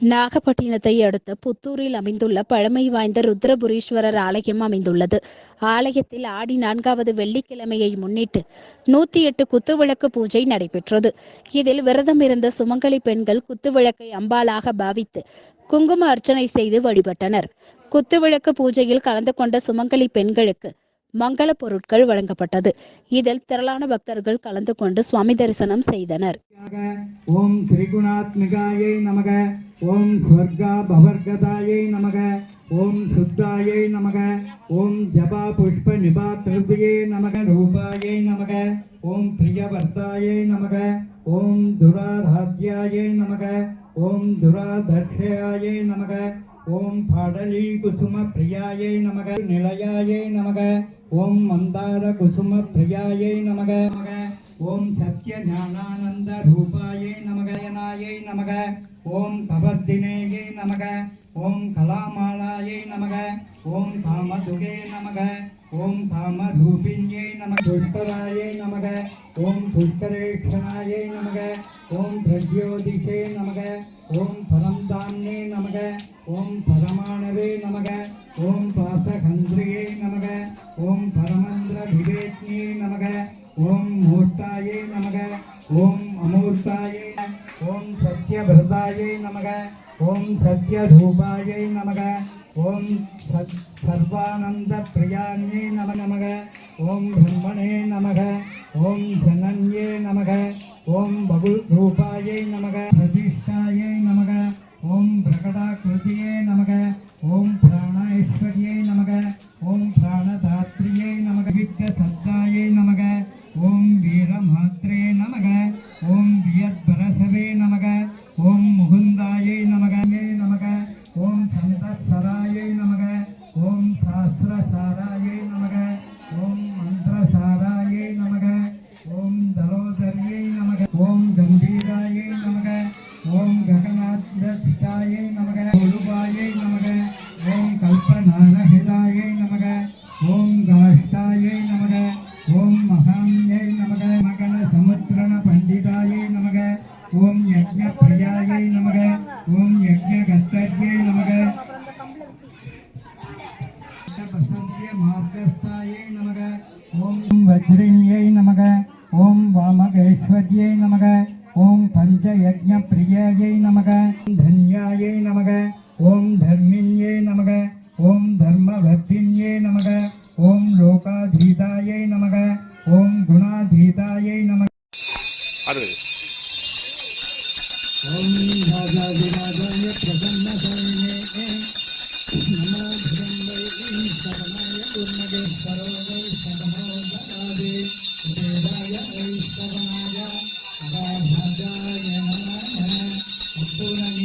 நாகப்பட்டினத்தை அடுத்த புத்தூரில் அமைந்துள்ள பழமை வாய்ந்த ருத்ரபுரீஸ்வரர் ஆலயம் அமைந்துள்ளது. ஆலயத்தில் ஆடி நான்காவது வெள்ளிக்கிழமையை முன்னிட்டு நூத்தி எட்டு குத்துவிளக்கு பூஜை நடைபெற்றது. இதில் விரதம் இருந்த சுமங்கலி பெண்கள் குத்துவிளக்கை அம்பாளாக பாவித்து குங்கும அர்ச்சனை செய்து வழிபட்டனர். குத்துவிளக்கு பூஜையில் கலந்து கொண்ட சுமங்கலி பெண்களுக்கு மங்கள பொருட்கள் வழங்கப்பட்டது. இதில் திரளான பக்தர்கள் கலந்து கொண்டு சுவாமி தரிசனம் செய்தனர். ஓம் திரிகுணாத்மிகாயை நமக ஓம் ஸ்வர்கா பவர்கதாயை நமக ஓம் சுத்தாயை நமக ஓம் ஜபா புஷ்ப நிபா திருதியே நமக ரூபாயை நமக ஓம் பிரியவர்த்தாயை நமக ஓம் துராராத்யாயை நமக ஓம் துராதர்ஷயாயை நமக ஓம் பாடலி குசும பிரியாயை நமக நிலையாயை நமக ஓம் மந்தார குசும பிரியாயை நமக நமக ஓம் சத்ய ஞானானந்த ரூபாயை நமகயனாயை நமக ஓம் கவர்தினேயை நமக ஓம் கலாமாலாயை நமக ஓம் காமதுகே நமக ஓம் காம ரூபிண்யை நமக புஷ்கராயை நமக ஓம் புஷ்கரேஷனாயை நமக ஓம் பிரஜோதிஷே நமக ஓம் பரந்தாம்னே நமக ஓம் பரமந்திர விவேக்னே நமக ஓம் மூர்த்தாயே நமக ஓம் அமூர்த்தாயே ஓம் சத்யவிரதாயை நமக ஓம் சத்யரூபாயை நமக ஓம் சர்வானந்த பிரியாண்யே நம நமக ஓம் பிரம்மணே நமக ஓம் ஜனன்யே நமக ஓம் பகு ரூபாயை நமக பிரதிஷ்டாயை நமக ஓம் பிரகடாகிருதியே நமக சத்தாயை நமக. ஓம் வீரமாத்ரே நமக. ஓம் வியத்பரசவே நமக. ஓம் முகுந்தாயை நமகமே நமக. ஓம் சந்தசராயை நமக. ஓம் சாஸ்திரசாராயை நமக. ஓம் மந்திரசாராயை நமக. ஓம் தலோதரியை நமக. ஓம் கம்பீராயை நமக. வாமகேஸ்வர்யை நமக ஓம் பஞ்சயஜ்ஞ பிரியாயை Thank you.